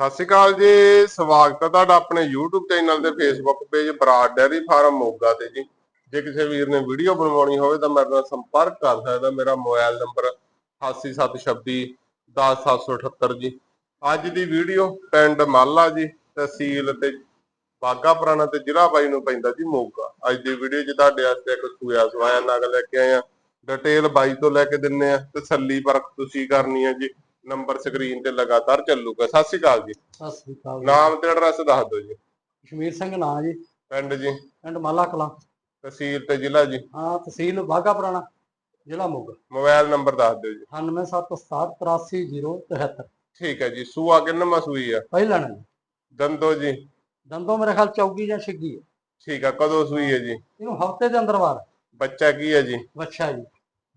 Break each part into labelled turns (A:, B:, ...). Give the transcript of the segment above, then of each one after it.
A: ਸਤਿ ਸ਼੍ਰੀ ਅਕਾਲ ਜੀ, ਸਵਾਗਤ ਹੈ ਤੁਹਾਡਾ ਆਪਣੇ YouTube ਚੈਨਲ ਤੇ, Facebook page Brar dairy farm Moga ਤੇ ਜੀ। ਜੇ ਕਿਸੇ ਵੀਰ ਨੇ ਵੀਡੀਓ ਬਣਵਾਉਣੀ ਹੋਵੇ ਤਾਂ ਮੇਰੇ ਨਾਲ ਸੰਪਰਕ ਕਰ ਸਕਦਾ, ਮੇਰਾ ਮੋਬਾਈਲ ਨੰਬਰ 8726 10778 ਜੀ। ਅੱਜ ਦੀ ਵੀਡੀਓ ਪਿੰਡ ਮਾਲਾ ਜੀ, ਤਹਿਸੀਲ ਤੇ ਬਾਗਾ ਪੁਰਾਣਾ ਤੇ ਜ਼ਿਲ੍ਹਾ ਬਾਈ ਨੂੰ ਪੈਂਦਾ ਜੀ ਮੋਗਾ। ਅੱਜ ਦੀ ਵੀਡੀਓ 'ਚ ਤੁਹਾਡੇ ਵਾਸਤੇ ਇੱਕ ਸੂਆ ਸਵਾਇਆ, ਨਾਗ ਲੈ ਕੇ ਆਏ ਆ। ਡਿਟੇਲ ਬਾਈ ਤੋਂ ਲੈ ਕੇ ਦਿੰਨੇ ਆ। ਤਸੱਲੀ ਪਰਖ ਤੁਸੀਂ ਕਰਨੀ ਹੈ ਜੀ। ਨੰਬਰ ਸਕਰੀਨ ਤੇ ਲਗਾਤਾਰ ਚੱਲੂਗਾ। ਸਤਿ ਸ਼੍ਰੀ ਅਕਾਲ ਜੀ।
B: ਸਤਿ ਸ੍ਰੀ ਅਕਾਲ।
A: ਨਾਮ ਤੇ ਐਡਰੈਸ ਦੱਸ ਦਿਓ ਜੀ।
B: ਕਸ਼ਮੀਰ ਸਿੰਘ ਨਾਂ ਜੀ।
A: ਪਿੰਡ ਜੀ।
B: ਪਿੰਡ ਮਾਲਾ ਕਲਾਂ।
A: ਤਹਿਸੀਲ ਤੇ ਜ਼ਿਲ੍ਹਾ ਜੀ।
B: ਹਾਂ ਤਹਿਸੀਲ ਬਾਗਾ ਪੁਰਾਣਾ ਜ਼ਿਲ੍ਹਾ ਮੋਗਾ।
A: ਮੋਬਾਈਲ ਨੰਬਰ ਦੱਸ ਦਿਓ ਜੀ।
B: 9767833073
A: ਠੀਕ ਹੈ ਜੀ। ਸੂਆ ਕਿੰਨਾ ਸੂਈ ਆ?
B: ਪਹਿਲਾ ਨੇ
A: ਦੰਦੋ ਜੀ।
B: ਦੰਦੋਂ ਮੇਰੇ ਖਿਆਲ ਚੌਗੀ ਜਾਂ ਛਿੱਗੀ ਹੈ
A: ਠੀਕ ਆ। ਕਦੋਂ ਸੂਈ ਹੈ ਜੀ?
B: ਇਹਨੂੰ ਹਫ਼ਤੇ ਦੇ ਅੰਦਰ ਵਾਰ।
A: ਬੱਚਾ ਕੀ ਹੈ ਜੀ?
B: ਬੱਚਾ ਜੀ।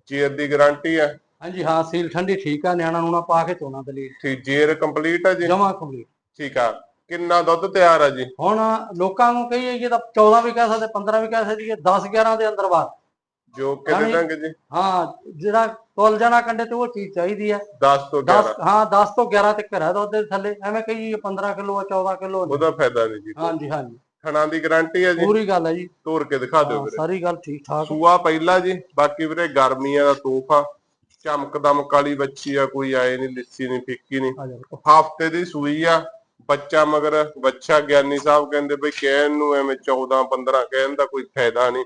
A: ਜੇਰ ਦੀ ਗਾਰੰਟੀ ਹੈ
B: ਹਾਂਜੀ ਹਾਂ ਸੀਲ ਠੰਡੀ ਠੀਕ ਆ ਨਿਆਣਾ ਨੂਣਾ ਪਾ ਕੇ ਚੋਣਾ ਦਲੀਲ।
A: ਠੀਕ ਜੇਰ ਕੰਪਲੀਟ ਹੈ ਜੀ?
B: ਜਮਾ ਕੰਪਲੀਟ
A: ਠੀਕ ਆ। ਕਿੰਨਾ ਦੁੱਧ ਤਿਆਰ ਆ ਜੀ?
B: ਹੁਣ ਲੋਕਾਂ ਨੂੰ ਕਹੀਏ ਕਿ ਤਾਂ 14 ਵੀ ਕਹਿ ਸਕਦੇ 15 ਵੀ ਕਹਿ ਸਕਦੇ 10 11 ਦੇ ਅੰਦਰ ਵਾਰ
A: ਜੋ ਕਿ। ਦੇਣਗੇ ਜੀ?
B: ਹਾਂ ਜਿਹੜਾ ਤੁਲ ਜਾਣਾ ਕੰਡੇ ਤੇ ਉਹ ਚੀਜ਼ ਚਾਹੀਦੀ ਹੈ
A: 10 ਤੋਂ
B: 10
A: 11
B: ਹਾਂ 10 ਤੋਂ 11 ਤੱਕ ਹੈ ਦੁੱਧ ਦੇ ਥੱਲੇ। ਐਵੇਂ ਕਹੀਏ 15 ਕਿਲੋ 14 ਕਿਲੋ
A: ਉਹਦਾ ਫਾਇਦਾ ਨਹੀਂ ਜੀ।
B: ਹਾਂਜੀ ਹਾਂਜੀ।
A: ਥਣਾ ਦੀ ਗਾਰੰਟੀ ਹੈ ਜੀ?
B: ਪੂਰੀ ਗੱਲ ਹੈ ਜੀ।
A: ਤੋੜ ਕੇ ਦਿਖਾ ਦਿਓ ਵੀਰੇ।
B: ਸਾਰੀ ਗੱਲ ਠੀਕ ਠਾਕ
A: ਸੂਆ ਪਹਿਲਾ ਜੀ ਬਾਕੀ ਵੀਰੇ ਗਰਮੀਆਂ ਦਾ ਤੋਹਫਾ। ਚਮਕ ਦਮਕ ਵਾਲੀ ਬੱਚੀ ਆ ਕੋਈ ਆਏ ਨਹੀਂ ਲਿੱਸੀ ਨਹੀਂ ਫਿੱਕੀ ਨਹੀਂ ਹਫ਼ਤੇ ਦੀ ਸੂਈ ਆ ਬੱਚਾ ਮਗਰ ਬੱਚਾ ਗਿਆਨੀ ਸਾਹਿਬ ਕਹਿੰਦੇ ਬਈ ਕਹਿਣ ਨੂੰ ਐਵੇਂ 14 15 ਕਹਿਣ ਦਾ ਕੋਈ ਫਾਇਦਾ ਨਹੀਂ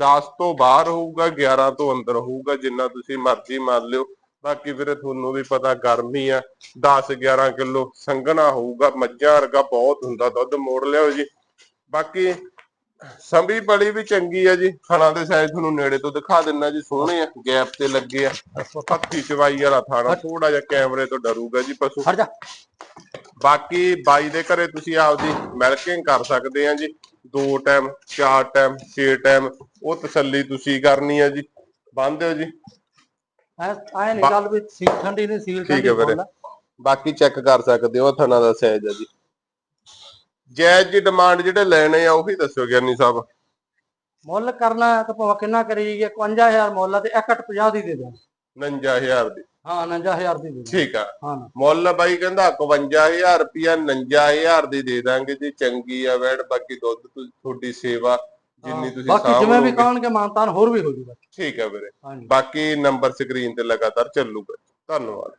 A: 10 ਤੋਂ ਬਾਹਰ ਹੋਊਗਾ 11 ਤੋਂ ਅੰਦਰ ਹੋਊਗਾ ਜਿੰਨਾ ਤੁਸੀਂ ਮਰਜ਼ੀ ਮੰਨ ਲਿਓ। ਬਾਕੀ ਵੀਰੇ ਤੁਹਾਨੂੰ ਵੀ ਪਤਾ ਗਰਮੀ ਆ 10 11 ਕਿਲੋ ਸੰਘਣਾ ਹੋਊਗਾ ਮੱਝਾਂ ਵਰਗਾ ਬਹੁਤ ਹੁੰਦਾ ਦੁੱਧ ਮੋੜ ਲਿਓ ਜੀ। ਬਾਕੀ ਸੰਭੀ ਬੜੀ ਵੀ ਚੰਗੀ ਆ ਜੀ। ਖਾਣਾ ਦੇ ਸਾਈਜ਼ ਤੁਹਾਨੂੰ ਨੇੜੇ ਤੋਂ ਦਿਖਾ ਦਿੰਨਾ ਜੀ ਸੋਹਣੇ ਆ ਗੈਪ ਤੇ ਲੱਗੇ ਆ। ਹੱਥੀ ਚਵਾਈ ਵਾਲਾ ਥਾਣਾ ਥੋੜਾ ਜਿਹਾ ਕੈਮਰੇ ਤੋਂ ਡਰੂਗਾ ਜੀ ਪਸ਼ੂ।
B: ਹਟ ਜਾ।
A: ਬਾਕੀ ਬਾਈ ਦੇ ਘਰੇ ਤੁਸੀਂ ਆਪਦੀ ਮਿਲਕਿੰਗ ਕਰ ਸਕਦੇ ਆ ਜੀ। ਦੋ ਟਾਈਮ ਚਾਰ ਟਾਈਮ ਛੇ ਟਾਈਮ ਉਹ ਤਸੱਲੀ ਤੁਸੀਂ ਕਰਨੀ ਆ ਜੀ। ਬੰਦ ਦਿਓ ਜੀ।
B: ਐ ਨਹੀਂ ਗੱਲ ਵੀ ਸੀਲ ਠੰਡੀ ਨਹੀਂ ਸੀਲ
A: ਠੀਕ ਹੈ
B: ਠੰਡੀ
A: ਵੀਰੇ।
B: ਬੋਲ।
A: ਬਾਕੀ ਚੈੱਕ ਕਰ ਸਕਦੇ ਹੋ ਥਣਾ ਦਾ ਸਾਈਜ਼ ਆ ਜੀ। ਜਾਇਜ਼ ਜੀ ਡਿਮਾਂਡ ਜਿਹੜੇ ਲੈਣੇ ਆ ਉਹੀ ਦੱਸਿਓ ਗਿਆਨੀ ਸਾਹਿਬ।
B: ਮੁੱਲ ਕਰਨਾ ਹੈ ਤਾਂ ਭਾਵੇਂ ਕਿੰਨਾ ਕਰੀ ਜਾਈਏ? 51000 ਮੁੱਲ ਆ ਤੇ 150 ਦੀ ਦੇ ਦੇ
A: 59000 ਦੀ।
B: ਹਾਂ 59000 ਦੀ ਦੇ ਦੇ
A: ਠੀਕ ਆ।
B: ਹਾਂ।
A: ਮੁੱਲ ਬਾਈ ਕਹਿੰਦਾ 51000 ਰੁਪਿਆ 59000 ਦੀ ਦੇ ਦਾਂਗੇ ਜੀ ਚੰਗੀ ਆ ਵੈੜ ਬਾਕੀ ਦੁੱਧ ਤੁਹਾਡੀ ਸੇਵਾ ਜਿੰਨੀ ਤੁਸੀਂ
B: ਬਾਕੀ
A: ਸਾਂਭ
B: ਜਿਵੇਂ ਵੀ
A: ਲਓਗੇ।
B: ਕਹਣਗੇ ਮਾਨਤਾਨ ਹੋਰ ਵੀ ਹੋ ਜੂਗਾ।
A: ਠੀਕ ਆ ਵੀਰੇ।
B: ਹਾਂਜੀ।
A: ਬਾਕੀ ਨੰਬਰ ਸਕਰੀਨ ਤੇ ਲਗਾਤਾਰ ਚੱਲੂਗਾ। ਧੰਨਵਾਦ।